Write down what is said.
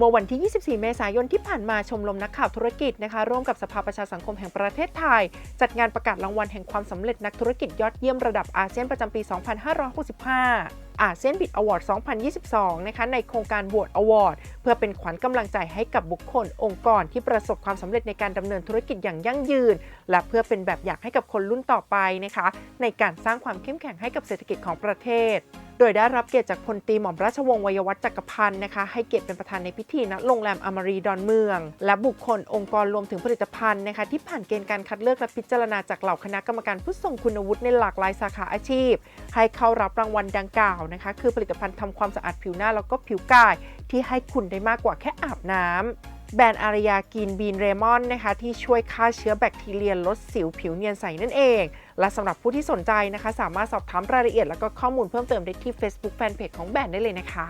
เมื่อวันที่ 24 เมษายนที่ผ่านมาชมรมนักข่าวธุรกิจนะคะร่วมกับสภาประชาสังคมแห่งประเทศไทย จัดงานประกาศรางวัลแห่งความสำเร็จนักธุรกิจยอดเยี่ยมระดับอาเซียนประจำปี 2565อาเซียนบิดอวอร์ด 2022 นะคะ ในโครงการบว t อวอร์ด เพื่อเป็นขวัญกำลังใจให้กับบุคคลองค์กรที่ประสบความสำเร็จในการดำเนินธุรกิจอย่างยั่งยืน และเพื่อเป็นแบบอย่างให้กับคนรุ่นต่อไปนะคะ ในการสร้างความเข้มแข็งให้กับเศรษฐกิจของประเทศ โดยได้รับเกียรติจากพลตรีหม่อมราชวงศ์วัยวัฒน์จักรพันธ์นะคะ ให้เกียรติเป็นประธานในพิธีณโรงแรมอมรีดอนเมือง และบุคคลองค์กรรวมถึงผลิตภัณฑ์นะคะที่ผ่านเกณฑ์การคัดเลือกและพิจารณาจากเหล่าคณะกรรมการผู้ทรงคุณวุฒิในหลากหลายสาขาอาชีพ ให้เข้ารับรางวัลดังกล่าวนะคะ คือผลิตภัณฑ์ทำความสะอาดผิวหน้าแล้วก็ผิวกาย ที่ให้คุณได้มากกว่าแค่อาบน้ำ แบรนด์อารยากินบีนเรมอนนะคะที่ช่วยฆ่าเชื้อแบคทีเรียลดสิวผิวเนียนใสนั่นเอง และสำหรับผู้ที่สนใจนะคะ สามารถสอบถามรายละเอียด แล้วก็ข้อมูลเพิ่มเติมได้ที่ Facebook Fanpage ของแบรนด์ได้เลยนะคะ